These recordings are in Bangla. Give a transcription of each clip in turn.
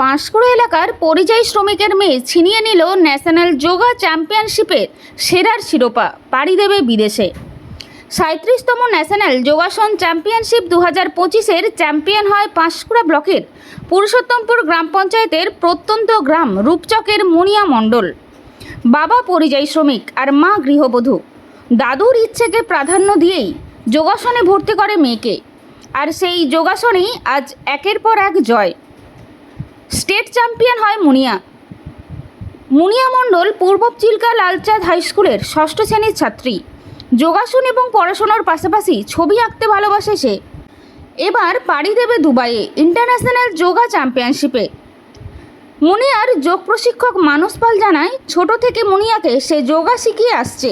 পাঁশকুড়া এলাকার পরিযায়ী শ্রমিকের মেয়ে ছিনিয়ে নিল ন্যাশনাল যোগা চ্যাম্পিয়নশিপের সেরার শিরোপা, পাড়ি দেবে বিদেশে। সাঁত্রিশতম ন্যাশনাল যোগাসন চ্যাম্পিয়নশিপ দু হাজার পঁচিশের চ্যাম্পিয়ন হয় পাঁশকুড়া ব্লকের পুরুষোত্তমপুর গ্রাম পঞ্চায়েতের প্রত্যন্ত গ্রাম রূপচকের মুনিয়া মণ্ডল। বাবা পরিযায়ী শ্রমিক আর মা গৃহবধূ। দাদুর ইচ্ছেকে প্রাধান্য দিয়েই যোগাসনে ভর্তি করে মেয়েকে। আর সেই যোগাসনেই আজ একের পর এক জয়। স্টেট চ্যাম্পিয়ন হয় মুনিয়া। মুনিয়া মণ্ডল পূর্ব চিল্কা লালচাঁদ হাই স্কুলের ষষ্ঠ শ্রেণির ছাত্রী। যোগাসন এবং পড়াশোনার পাশাপাশি ছবি আঁকতে ভালোবাসে সে। এবার পাড়ি দেবে দুবাইয়ে ইন্টারন্যাশনাল যোগা চ্যাম্পিয়নশিপে। মুনিয়ার যোগ প্রশিক্ষক মানস পাল জানায়, ছোট থেকে মুনিয়াকে সে যোগা শিখিয়ে আসছে।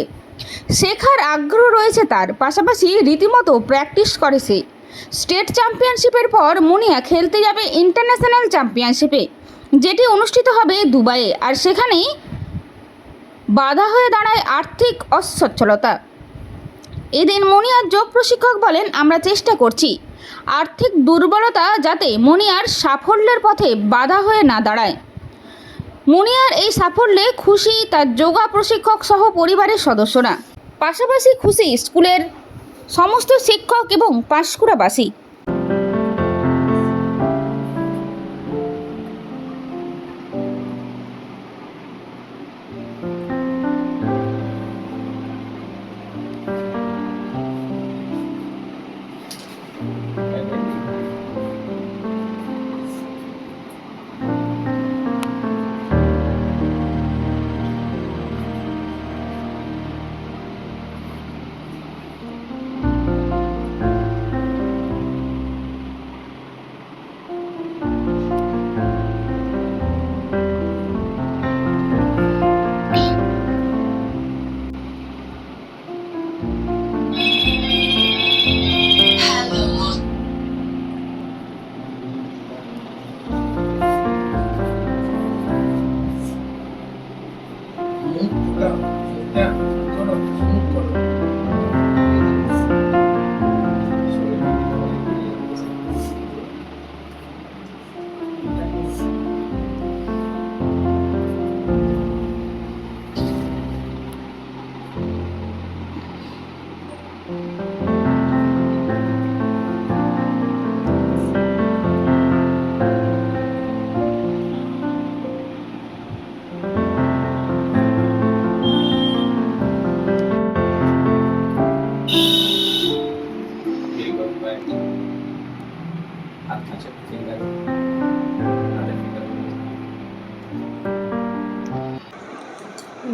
শেখার আগ্রহ রয়েছে তার, পাশাপাশি রীতিমতো প্র্যাকটিস করে সে। স্টেট চ্যাম্পিয়নশিপের পর মুনিয়া খেলতে যাবে ইন্টারন্যাশনাল চ্যাম্পিয়নশিপে, যেটি অনুষ্ঠিত হবে দুবাইয়ে। আর সেখানেই বাধা হয়ে দাঁড়ায় আর্থিক অসচ্ছলতা। এদিন মনিয়ার যোগ প্রশিক্ষক বলেন, আমরা চেষ্টা করছি। আর্থিক দুর্বলতা যাতে মনিয়ার সাফল্যের পথে বাধা হয়ে না দাঁড়ায়। মুনিয়ার এই সাফল্যে খুশি তার যোগা প্রশিক্ষক সহ পরিবারের সদস্যরা। পাশাপাশি খুশি স্কুলের সমস্ত শিক্ষক এবং পাঁশকুড়াবাসী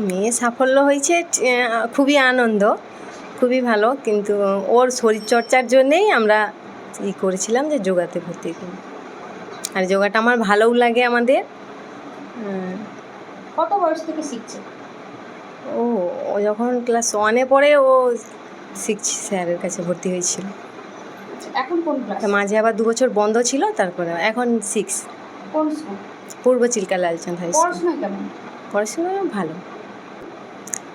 মেয়ে সাফল্য হয়েছে খুবই আনন্দ খুবই ভালো কিন্তু ওর শরীরচর্চার জন্যেই আমরা ই করেছিলাম যে যোগাতে ভর্তি করি আর যোগাটা আমার ভালোও লাগে আমাদের। কত বয়স থেকে শিখছে? ও ও যখন ক্লাস ওয়ানে পড়ে ও শিখছি স্যারের কাছে ভর্তি হয়েছিল। এখন কোন ক্লাস মাঝে আবার দু বছর বন্ধ ছিল তারপরে এখন সিক্স কোন স্কুল পূর্ব চিল্কা লালচাঁদ হাই স্কুল পড়াশোনা কেমন? পড়াশোনা ভালো।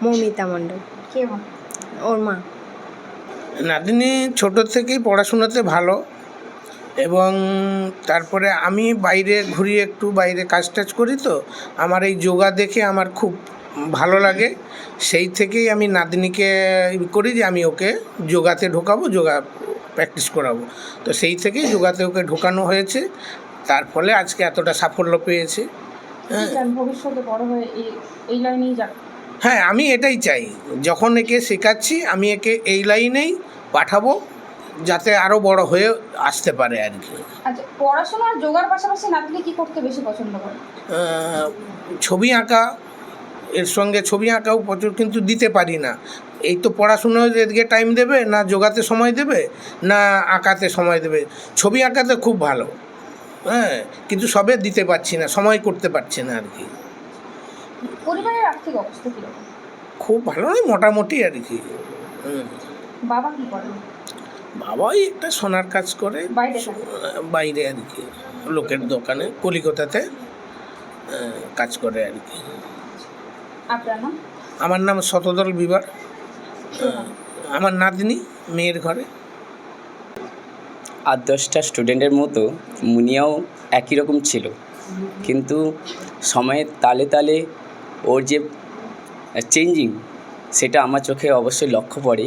মৌমিতা মণ্ডল। কে ওর মা। নাদিনী ছোট থেকেই পড়াশোনাতে ভালো এবং তারপরে আমি বাইরে ঘুরি একটু বাইরে কাজ টাজ করি তো আমার এই যোগা দেখে আমার খুব ভালো লাগে। সেই থেকেই আমি নাদিনীকে ই করি যে আমি ওকে যোগাতে ঢোকাবো যোগা প্র্যাকটিস করাবো। তো সেই থেকেই যোগাতে ওকে ঢোকানো হয়েছে। তার ফলে আজকে এতটা সাফল্য পেয়েছে। হ্যাঁ। ভবিষ্যতে বড় হয়ে এই এই লাইনেই হ্যাঁ আমি এটাই চাই। যখন একে শেখাচ্ছি আমি একে এই লাইনেই পাঠাবো যাতে আরও বড় হয়ে আসতে পারে আর কি। আচ্ছা পড়াশোনা আর যোগার পাশাপাশি নাতনি কি করতে বেশি পছন্দ করে? ছবি আঁকা এর সঙ্গে ছবি আঁকাও প্রচুর কিন্তু দিতে পারি না। এই তো পড়াশুনো এদিকে টাইম দেবে না যোগাতে সময় দেবে না আঁকাতে সময় দেবে। ছবি আঁকাতে খুব ভালো হ্যাঁ কিন্তু সবে দিতে পারছি না সময় করতে পারছি না আর কি পরিবারের আর্থিক অবস্থা খুব ভালো নয় মোটামুটি আর কি বাবা কি করে? বাবাই একটা সোনার কাজ করে বাইরে আর কি লোকের দোকানে কলিকাতাতে কাজ করে আর কি আপনার নাম? আমার নাম শতদল বিবার আমার নাতনি মেয়ের ঘরে। আর দশটা স্টুডেন্টের মতো মুনিয়াও একই রকম ছিল। কিন্তু সময়ের তালে তালে ওর যে চেঞ্জিং সেটা আমার চোখে অবশ্যই লক্ষ্য পড়ে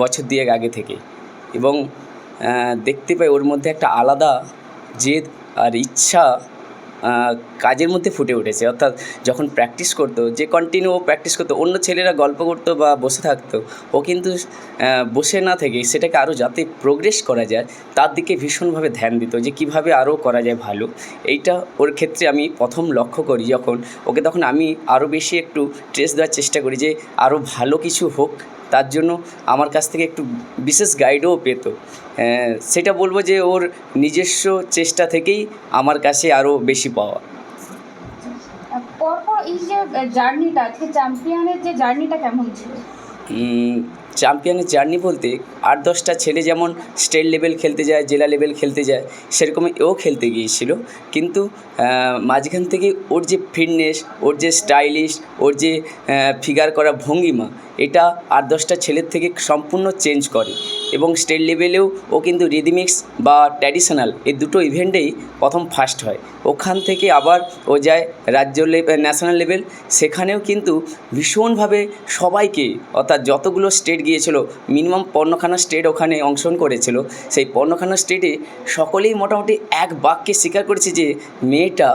বছর দুয়েক আগে থেকে। এবং দেখতে পাই ওর মধ্যে একটা আলাদা জেদ আর ইচ্ছা কাজের মধ্যে ফুটে উঠেছে। অর্থাৎ যখন প্র্যাকটিস করতো, যে কন্টিনিউ ও প্র্যাকটিস করতো, অন্য ছেলেরা গল্প করতো বা বসে থাকতো, ও কিন্তু বসে না থেকে সেটাকে আরও যাতে প্রোগ্রেস করা যায়, তার দিকে ভীষণভাবে ধ্যান দিত যে কীভাবে আরও করা যায় ভালো। এইটা ওর ক্ষেত্রে আমি প্রথম লক্ষ্য করি যখন ওকে, তখন আমি আরও বেশি একটু ট্রেস দেওয়ার চেষ্টা করি যে আরও ভালো কিছু হোক তার জন্য আমার কাছ থেকে একটু বিশেষ গাইডও পেত। সেটা বলব যে ওর নিজস্ব চেষ্টা থেকেই আমার কাছে আরও বেশি পাওয়া। পরপর এই যে জার্নিটা চ্যাম্পিয়নের যে জার্নিটা কেমন ছিল? চ্যাম্পিয়নের জার্নি বলতে আট দশটা ছেলে যেমন স্টেট লেভেল খেলতে যায়, জেলা লেভেল খেলতে যায়, সেরকমই এও খেলতে গিয়েছিল। কিন্তু মাঝখান থেকে ওর যে ফিটনেস, ওর যে স্টাইলিশ, ওর যে ফিগার করা ভঙ্গিমা, এটা আট দশটা ছেলের থেকে সম্পূর্ণ চেঞ্জ করে। এবং স্টেট লেভেলেও ও কিন্তু রিদিমিক্স বা ট্র্যাডিশনাল এই দুটো ইভেন্টেই প্রথম ফার্স্ট হয়। ওখান থেকে আবার ও যায় রাজ্য লেভেল ন্যাশনাল লেভেল। সেখানেও কিন্তু ভীষণভাবে সবাইকে, অর্থাৎ যতগুলো স্টেট গিয়েছিল, মিনিমাম পনেরোখানা স্টেট ওখানে অংশগ্রহণ করেছিল। সেই পনেরোখানা স্টেটে সকলেই মোটামুটি এক বাক্যে স্বীকার করেছে যে, মেয়েটা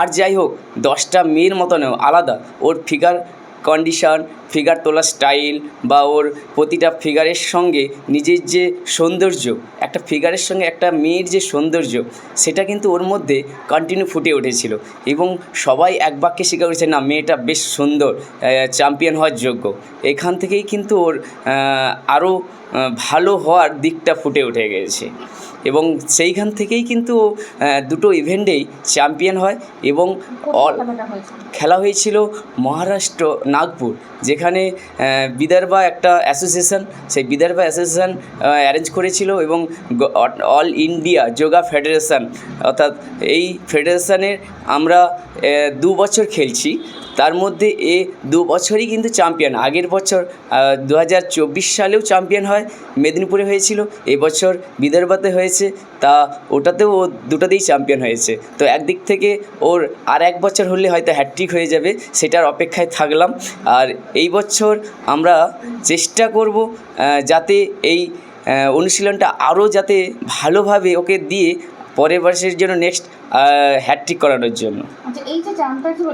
আর যাই হোক, দশটা মেয়ের মতনেও আলাদা। ওর ফিগার কন্ডিশন ফিগার তোলার স্টাইল বা ওর প্রতিটা ফিগারের সঙ্গে নিজের যে সৌন্দর্য, একটা ফিগারের সঙ্গে একটা মেয়ের যে সৌন্দর্য, সেটা কিন্তু ওর মধ্যে কন্টিনিউ ফুটে উঠেছিল। এবং সবাই এক বাক্যে স্বীকার করেছে না, মেয়েটা বেশ সুন্দর চ্যাম্পিয়ন হওয়ার যোগ্য। এখান থেকেই কিন্তু ওর আরও ভালো হওয়ার দিকটা ফুটে উঠে গেছে। এবং সেইখান থেকেই কিন্তু দুটো ইভেন্টেই চ্যাম্পিয়ন হয় এবং অল খেলা হয়েছিল মহারাষ্ট্র, নাগপুর, যেখানে বিদর্ভা একটা অ্যাসোসিয়েশন, সেই বিদর্ভা অ্যাসোসিয়েশন অ্যারেঞ্জ করেছিল এবং অল ইন্ডিয়া যোগা ফেডারেশন, অর্থাৎ এই ফেডারেশনের আমরা দু বছর খেলছি। তার মধ্যে এ দু বছরই কিন্তু চ্যাম্পিয়ন। আগের বছর দু হাজার চব্বিশ সালেও চ্যাম্পিয়ন হয়, মেদিনীপুরে হয়েছিল। এবছর বিদর্ভাতে হয়েছে, তা ওটাতেও ও দুটোতেই চ্যাম্পিয়ন হয়েছে। তো একদিক থেকে ওর আর এক বছর হলে হয়তো হ্যাট্রিক হয়ে যাবে, সেটার অপেক্ষায় থাকলাম। আর এই বছর আমরা চেষ্টা করব যাতে এই অনুশীলনটা আরও যাতে ভালোভাবে ওকে দিয়ে পরের বর্ষের জন্য নেক্সট হ্যাট্রিক করানোর জন্য। আচ্ছা চ্যাম্পিয়নশিপ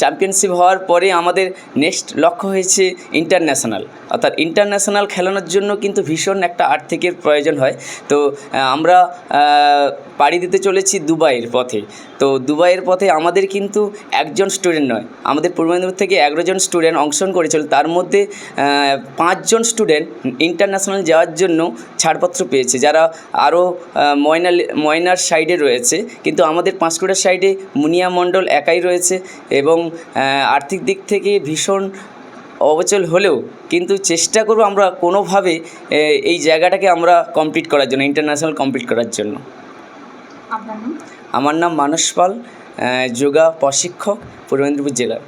চ্যাম্পিয়নশিপ হওয়ার পরে আমাদের নেক্সট লক্ষ্য হয়েছে ইন্টারন্যাশনাল অর্থাৎ ইন্টারন্যাশনাল খেলানোর জন্য কিন্তু ভীষণ একটা আর্থিকের প্রয়োজন হয়। তো আমরা পাড়ি দিতে চলেছি দুবাইয়ের পথে। তো দুবাইয়ের পথে আমাদের কিন্তু একজন স্টুডেন্ট নয় আমাদের পূর্ব মেদিনীপুর থেকে এগারো জন স্টুডেন্ট অংশগ্রহণ করেছিল। তার মধ্যে পাঁচজন স্টুডেন্ট ইন্টারন্যাশনাল যাওয়ার জন্য ছাড়পত্র পেয়েছে। যারা আরও ময়না ময়নার সাইডে রয়েছে কিন্তু আমাদের পাঁশকুড়ার সাইডে মুনিয়া মণ্ডল একাই রয়েছে এবং আর্থিক দিক থেকে ভীষণ অবচল হলেও কিন্তু চেষ্টা করব আমরা কোনোভাবে এই জায়গাটাকে আমরা কমপ্লিট করার জন্য ইন্টারন্যাশনাল কমপ্লিট করার জন্য। আমার নাম মানস পাল যোগা প্রশিক্ষক পূর্ব মেদিনীপুর জেলা